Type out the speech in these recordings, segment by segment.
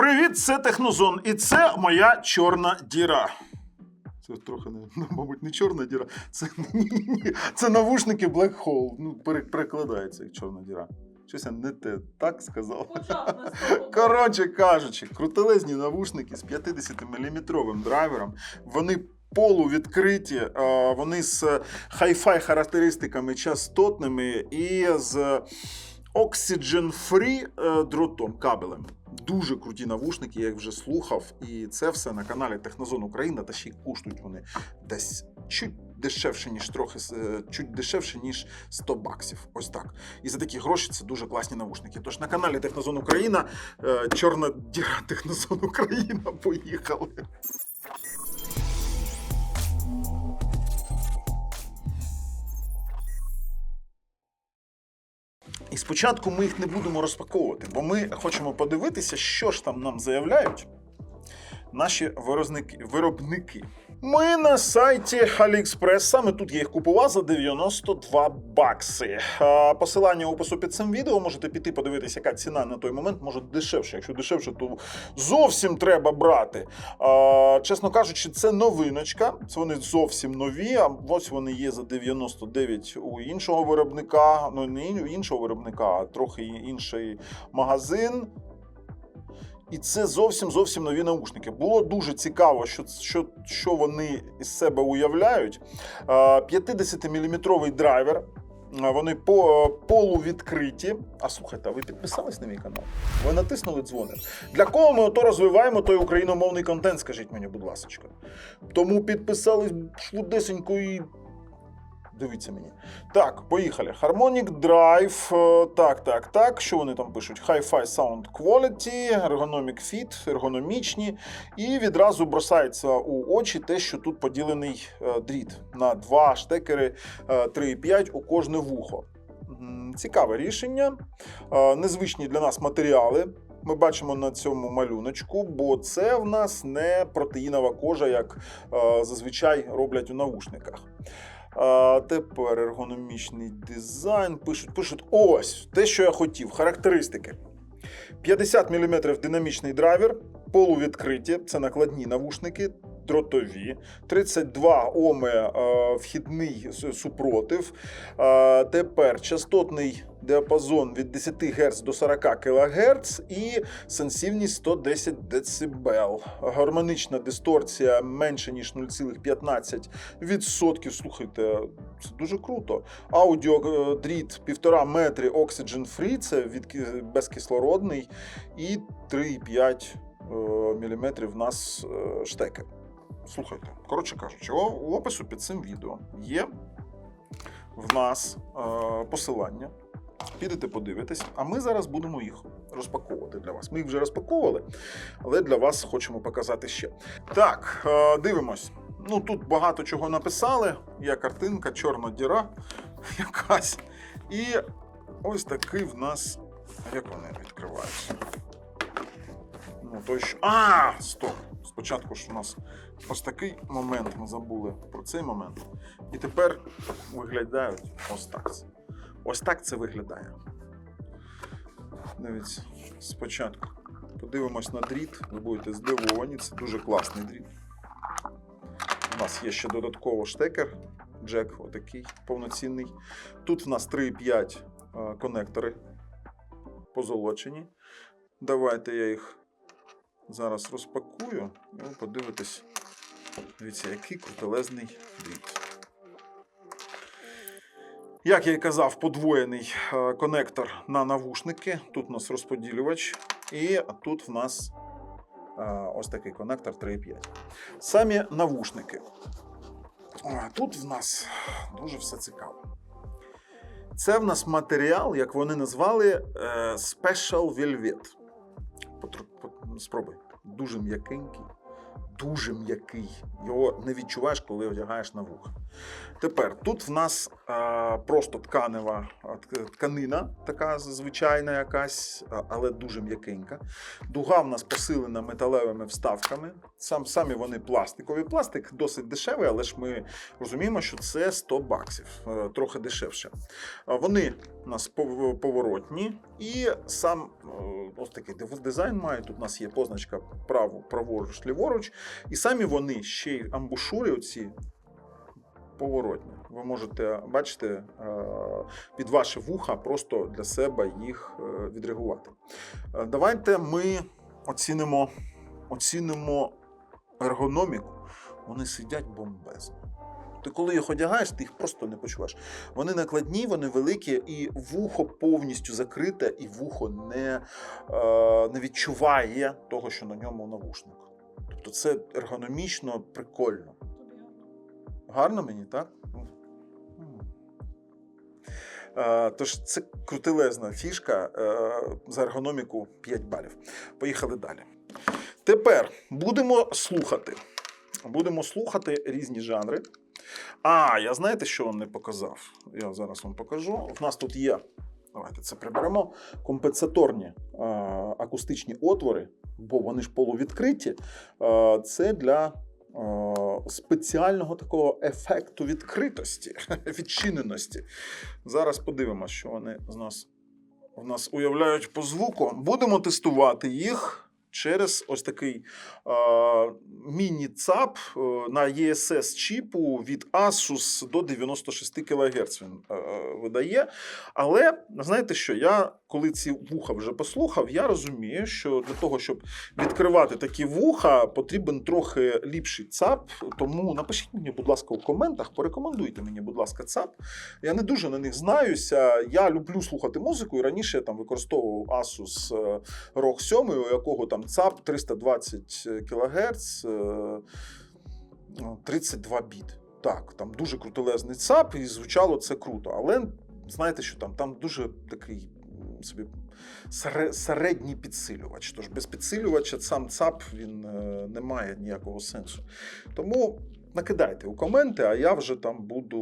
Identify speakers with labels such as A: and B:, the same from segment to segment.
A: Привіт, це Технозон, і це моя чорна діра. Це трохи не, ну, мабуть, не чорна діра. Це, це навушники Black Hole. Ну, перекладається як чорна діра. Щось я не те так сказав. Коротше кажучи, крутелезні навушники з 50-мм драйвером. Вони полувідкриті, вони з хай-фай характеристиками частотними і з Oxygen-free е, дротом, кабелем. Дуже круті навушники, я їх вже слухав. І це все на каналі Технозон Україна, та ще й коштують вони десь чуть дешевше, ніж трохи е, чуть дешевше, ніж 100 баксів. Ось так. І за такі гроші це дуже класні навушники. Тож на каналі Технозон Україна, е, чорна діра Технозон Україна. Поїхали. І спочатку ми їх не будемо розпаковувати, бо ми хочемо подивитися, що ж там нам заявляють наші вирозники, виробники. Ми на сайті AliExpress, саме тут я їх купував за 92 бакси. Посилання у опису під цим відео можете піти подивитися, яка ціна на той момент може дешевше. Якщо дешевше, то зовсім треба брати. Чесно кажучи, це новиночка. Це вони зовсім нові. А ось вони є за 99 у іншого виробника. Ну не ін- іншого виробника, а трохи інший магазин. І це зовсім зовсім нові наушники. Було дуже цікаво, що, що, що вони із себе уявляють. 50-мм драйвер. Вони по, полувідкриті. А слухайте, а ви підписались на мій канал? Ви натиснули дзвоник. Для кого ми ото розвиваємо той україномовний контент, скажіть мені, будь ласка. Тому підписались швидесенько і. Дивіться мені. Так, поїхали. Harmonic Drive. е, Так, так, так. Що вони там пишуть? Hi-Fi Sound Quality, Ergonomic Fit, ергономічні. І відразу бросається у очі те, що тут поділений е, дріт на два штекери е, 3,5 у кожне вухо. Цікаве рішення. Е, Незвичні для нас матеріали. Ми бачимо на цьому малюночку, бо це в нас не протеїнова кожа, як е, зазвичай роблять у навушниках. А, тепер ергономічний дизайн. Пишуть, пишуть ось те, що я хотів. Характеристики. 50 мм динамічний драйвер, полувідкриті, це накладні навушники, дротові, 32 оме е, вхідний супротив. Е, тепер частотний діапазон від 10 Гц до 40 кГц і сенсивність 110 дБ. Гармонічна дисторція менше ніж 0,15%. Слухайте, це дуже круто. Аудіо е, дріт 1,5 метри Oxygen Free, це від безкислородний, і 3,5 мм в нас штекер. Слухайте, коротше кажучи, у опису під цим відео є в нас е, посилання. Підете подивитесь, а ми зараз будемо їх розпаковувати для вас. Ми їх вже розпаковували, але для вас хочемо показати ще. Так, е, дивимось. Ну тут багато чого написали. Є картинка, чорна діра якась. І ось такий в нас. Як вони відкриваються? Ну, то що... А, стоп! Спочатку ж у нас ось такий момент. Ми забули про цей момент. І тепер виглядають ось так. Ось так це виглядає. Дивіться, спочатку подивимось на дріт. Ви будете здивовані, це дуже класний дріт. У нас є ще додатково штекер, джек, отакий повноцінний. Тут в нас 3,5 е, конектори позолочені. Давайте я їх зараз розпакую, і ви подивитесь. Дивіться, який крутелезний дріт. Як я і казав, подвоєний е, конектор на навушники. Тут у нас розподілювач, і тут в нас е, ось такий конектор 3,5. Самі навушники. Тут в нас дуже все цікаво. Це в нас матеріал, як вони назвали, е, Special Velvet. Спробуй. Дуже м'якенький, дуже м'який. Його не відчуваєш, коли одягаєш на вуха. Тепер тут в нас а, просто тканева тканина, така звичайна якась, але дуже м'якенька. Дуга в нас посилена металевими вставками. Сам, самі вони пластикові. Пластик досить дешевий, але ж ми розуміємо, що це 100 баксів, е, трохи дешевше. Вони у нас поворотні, і сам е, ось такий дизайн має. Тут у нас є позначка право, праворуч, ліворуч, і самі вони ще й амбушури, оці поворотні. Ви можете бачите е, під ваше вуха, просто для себе їх е, відреагувати. Е, Давайте ми оцінимо, оцінимо ергономіку. Вони сидять бомбезно. Ти коли їх одягаєш, ти їх просто не почуваєш. Вони накладні, вони великі, і вухо повністю закрите, і вухо не, е, не відчуває того, що на ньому навушник. Тобто це ергономічно прикольно. Гарно мені, так? Ну. Е, Тож це крутилезна фішка е, за ергономіку 5 балів. Поїхали далі. Тепер будемо слухати. Будемо слухати різні жанри. А, я знаєте, що вам не показав? Я зараз вам покажу. В нас тут є. Давайте це приберемо. Компенсаторні е, акустичні отвори, бо вони ж полувідкриті. Е, це для спеціального такого ефекту відкритості, відчиненості. Зараз подивимося, що вони з нас, в нас уявляють по звуку. Будемо тестувати їх через ось такий е, міні-ЦАП е, на ESS чіпу від Asus до 96 кГц він е, видає. Але знаєте що? Я коли ці вуха вже послухав, я розумію, що для того, щоб відкривати такі вуха, потрібен трохи ліпший ЦАП. Тому напишіть мені, будь ласка, у коментах, порекомендуйте мені, будь ласка, ЦАП. Я не дуже на них знаюся. Я люблю слухати музику, і раніше я там використовував Asus е, ROG 7, у якого там ЦАП 320 кГц, 32 біт. Так, там дуже крутелезний ЦАП, і звучало це круто. Але знаєте, що там? Там дуже такий собі середній підсилювач. Тож без підсилювача сам ЦАП він е, не має ніякого сенсу. Тому накидайте у коменти, а я вже там буду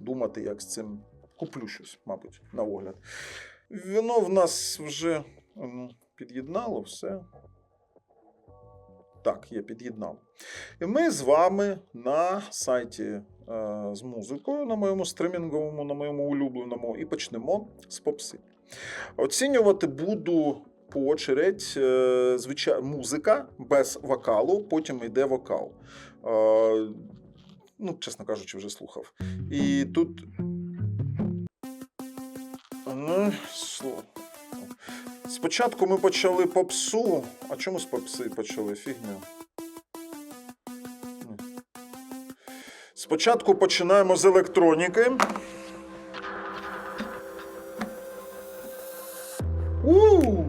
A: думати, як з цим куплю щось, мабуть, на огляд. Воно в нас вже під'єднало все. Так, є під'єднало. І ми з вами на сайті е, з музикою, на моєму стримінговому, на моєму улюбленому, і почнемо з попси. Оцінювати буду по очередь е, звичай, музика без вокалу, потім йде вокал. Е, ну, чесно кажучи, вже слухав. І тут. Ну, сло- Спочатку ми почали попсу. А чому з попси почали? Фігня. Спочатку починаємо з електроніки. у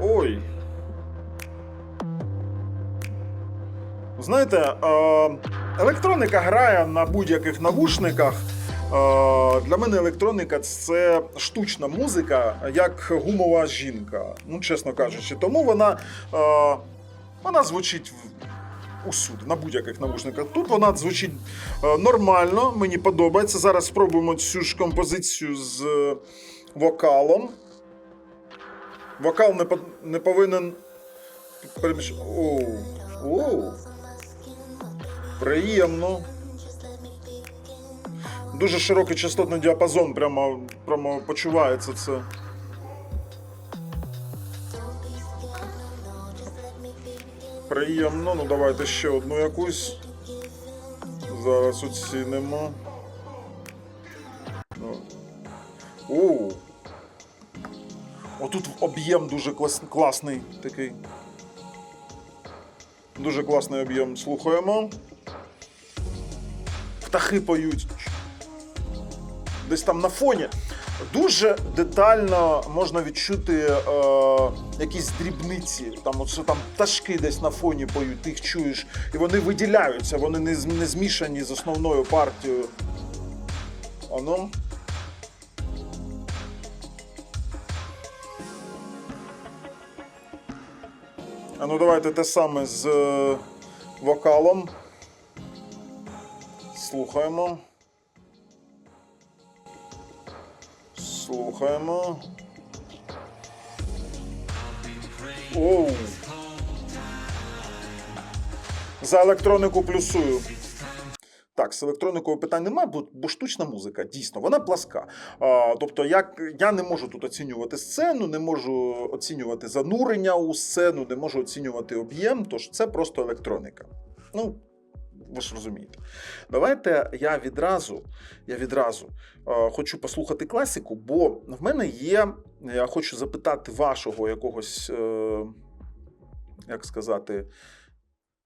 A: Ой. Знаєте, електроніка грає на будь-яких навушниках. Е, Для мене електроніка це штучна музика, як гумова жінка. Ну, чесно кажучи, тому вона, е, вона звучить усюди, на будь-яких навушниках. Тут вона звучить е, нормально, мені подобається. Зараз спробуємо цю ж композицію з вокалом. Вокал не, по- не повинен переміщ... Оу. Оу. Приємно. Дуже широкий частотний діапазон, прямо, прямо почувається це. Приємно, ну давайте ще одну якусь. Зараз оцінимо. Ну. Оу. Отут об'єм дуже клас, класний такий. Дуже класний об'єм. Слухаємо. Птахи поють. Десь там на фоні. Дуже детально можна відчути е, якісь дрібниці. Там, що там пташки десь на фоні поють, ти їх чуєш, і вони виділяються, вони не, не змішані з основною партією. Ану. А ну давайте те саме з е, вокалом. Слухаємо. Слухаємо. Оу. За електронику плюсую. Так, з електроникою питань немає, бо, бо штучна музика, дійсно, вона пласка. А, тобто, як, я не можу тут оцінювати сцену, не можу оцінювати занурення у сцену, не можу оцінювати об'єм, тож це просто електроніка. Ну, ви ж розумієте. Давайте я відразу, я відразу е, хочу послухати класику, бо в мене є. Я хочу запитати вашого якогось, е, як сказати,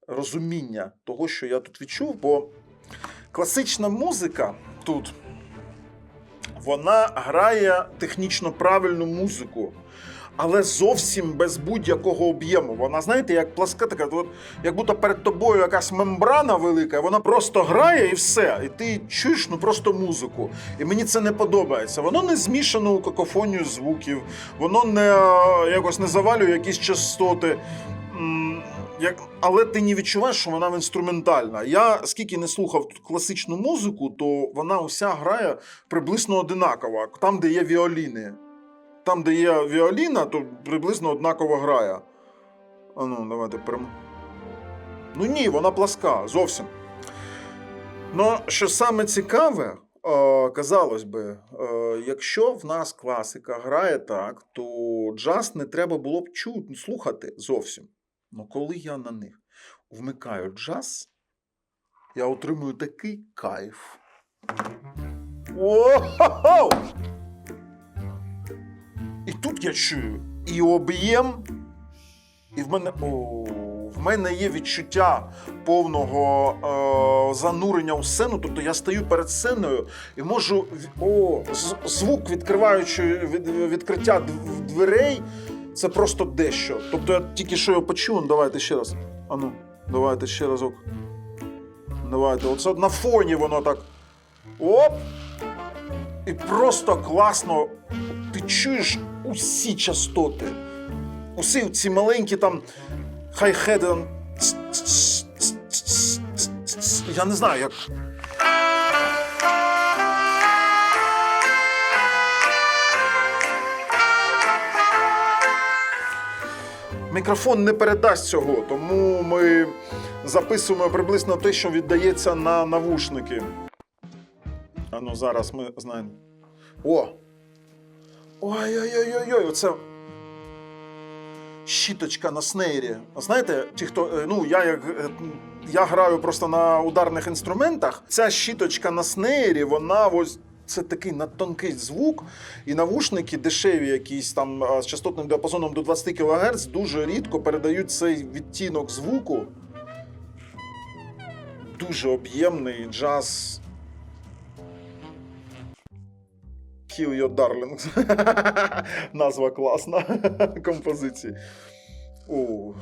A: розуміння того, що я тут відчув, бо класична музика тут вона грає технічно правильну музику. Але зовсім без будь-якого об'єму. Вона, знаєте, як пласка така, от, як будто перед тобою якась мембрана велика, вона просто грає і все. І ти чуєш ну просто музику. І мені це не подобається. Воно не змішано у какофонію звуків, воно не е, якось не завалює якісь частоти. Як, але ти не відчуваєш, що вона інструментальна. Я скільки не слухав тут класичну музику, то вона уся грає приблизно одинаково. Там, де є віоліни. Там, де є віоліна, то приблизно однаково грає. А ну, давайте перем... Ну ні, вона пласка, зовсім. Ну, що саме цікаве, казалось би, якщо в нас класика грає так, то джаз не треба було б чути, слухати зовсім. Ну коли я на них вмикаю джаз, я отримую такий кайф. О-хо-хо! Я чую і об'єм, і в мене, о, в мене є відчуття повного е, занурення у сцену. Тобто я стою перед сценою і можу о, звук відкриваючи від, відкриття дверей. Це просто дещо. Тобто я тільки що його почув, ну, давайте ще раз. Ану, давайте ще разок. Давайте. Оце на фоні воно так. Оп! І просто класно чуєш усі частоти. Усі ці маленькі там хай-хеди. Я не знаю, як. Мікрофон не передасть цього, тому ми записуємо приблизно те, що віддається на навушники. А ну зараз ми знаємо. О! Ой-ой-ой-ой, оце. Щіточка на снейрі. Знаєте, ті, хто. е, Ну, я як. е, Я граю просто на ударних інструментах. Ця щіточка на снейрі, вона ось. Це такий надтонкий звук, і навушники дешеві, якісь там з частотним діапазоном до 20 кГц, дуже рідко передають цей відтінок звуку. Дуже об'ємний джаз. Kill Your Darling. Назва класна композиції. Оу,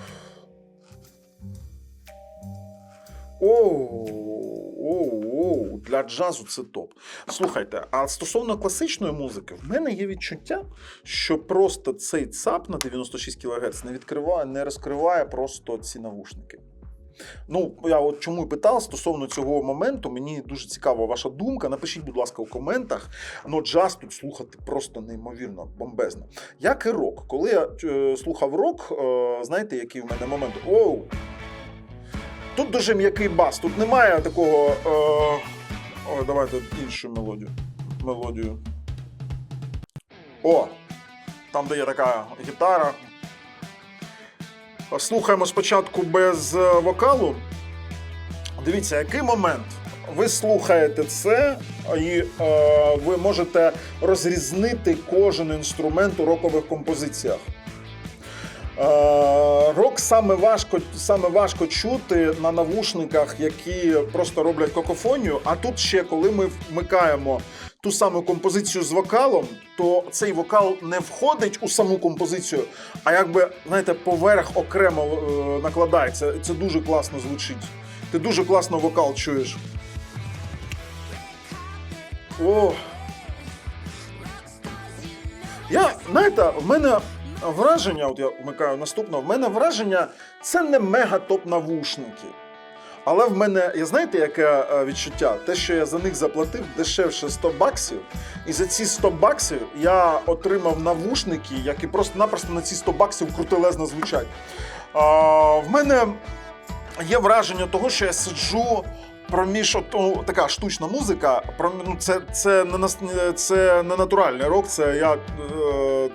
A: оу, оу, для джазу це топ. Слухайте, а стосовно класичної музики, в мене є відчуття, що просто цей ЦАП на 96 кГц не відкриває, не розкриває просто ці навушники. Ну, я от чому і питав стосовно цього моменту, мені дуже цікава ваша думка. Напишіть, будь ласка, у коментах. Ну, джаз тут слухати просто неймовірно, бомбезно. Як і рок. Коли я е, слухав рок, е, знаєте, який в мене момент? Оу! Тут дуже м'який бас, тут немає такого. Е, ой, давайте іншу мелодію. мелодію. О! Там, де є така гітара, Слухаємо спочатку без е, вокалу. Дивіться, який момент. Ви слухаєте це, і е, ви можете розрізнити кожен інструмент у рокових композиціях. Е, рок саме важко, саме важко чути на навушниках, які просто роблять какофонію. А тут ще, коли ми вмикаємо ту саму композицію з вокалом, то цей вокал не входить у саму композицію, а якби, знаєте, поверх окремо е, накладається. Це дуже класно звучить. Ти дуже класно вокал чуєш. О. Я, знаєте, в мене враження, от я вмикаю наступне, в мене враження це не мега-топ навушники. Але в мене, я знаєте, яке е, відчуття? Те, що я за них заплатив дешевше 100 баксів, і за ці 100 баксів я отримав навушники, які просто-напросто на ці 100 баксів крутелезно звучать. А, в мене є враження того, що я сиджу проміж ну, така штучна музика. промі- ну, це, це, не, це не натуральний рок, це я. Е,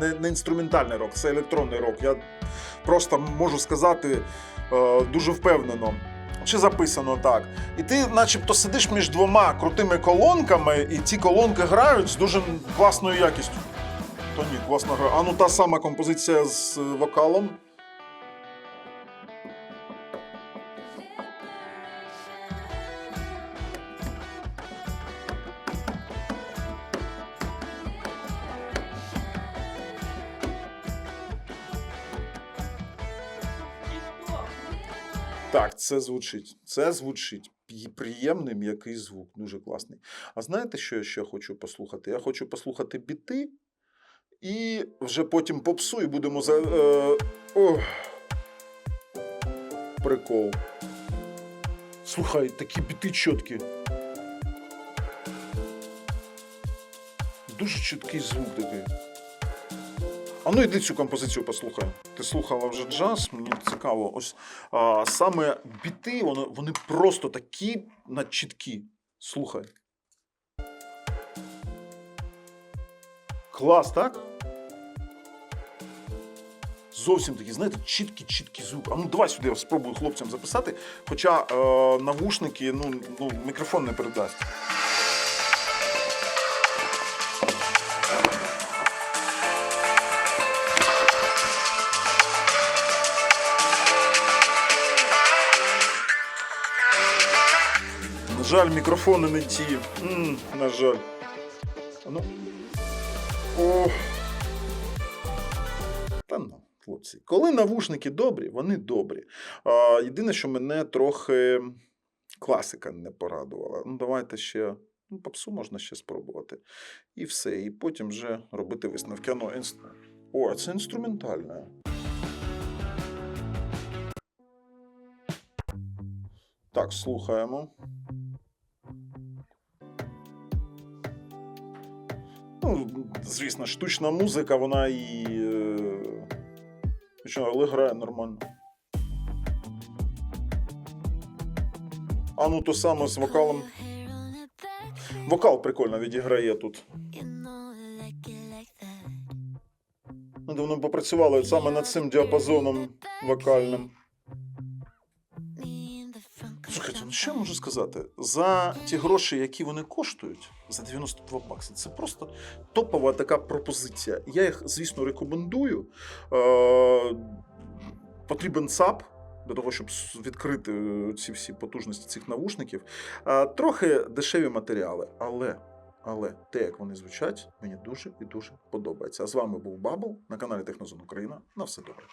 A: не, не інструментальний рок, це електронний рок. Я просто можу сказати е, дуже впевнено. Чи записано так. І ти, начебто, сидиш між двома крутими колонками, і ці колонки грають з дуже класною якістю. То ні, класно грає. А ну та сама композиція з е, вокалом. Це звучить. Це звучить. Приємний м'який звук, дуже класний. А знаєте, що я ще хочу послухати? Я хочу послухати біти і вже потім попсу, і будемо за. Е, ох. Прикол. Слухай, такі біти чіткі. Дуже чіткий звук такий. А ну йди цю композицію послухай. Ти слухала вже джаз, мені цікаво. Ось а, саме біти, вони, вони просто такі на чіткі. Слухай. Клас, так? Зовсім такі, знаєте, чіткий звук. А ну давай сюди я спробую хлопцям записати. Хоча е, навушники, ну, ну, мікрофон не передасть. Жаль, мікрофони не ті. м на жаль. Ну. О. Та ну, хлопці. Коли навушники добрі, вони добрі. А, єдине, що мене трохи класика не порадувала. Ну, давайте ще. Ну, попсу можна ще спробувати. І все. І потім вже робити висновки. Ну, інс... О, це інструментальне. Так, слухаємо. Ну, звісно, штучна музика, вона і. е, але грає нормально. А ну то саме з вокалом. Вокал прикольно відіграє тут. Ну, давно попрацювали саме над цим діапазоном вокальним. Що я можу сказати? За ті гроші, які вони коштують, за 92 бакси, це просто топова така пропозиція. Я їх, звісно, рекомендую. Е, потрібен САП. Для того, щоб відкрити е, ці всі потужності цих навушників. Е, трохи дешеві матеріали, але, але те, як вони звучать, мені дуже і дуже подобається. А з вами був Бабл на каналі Технозон Україна. На все добре.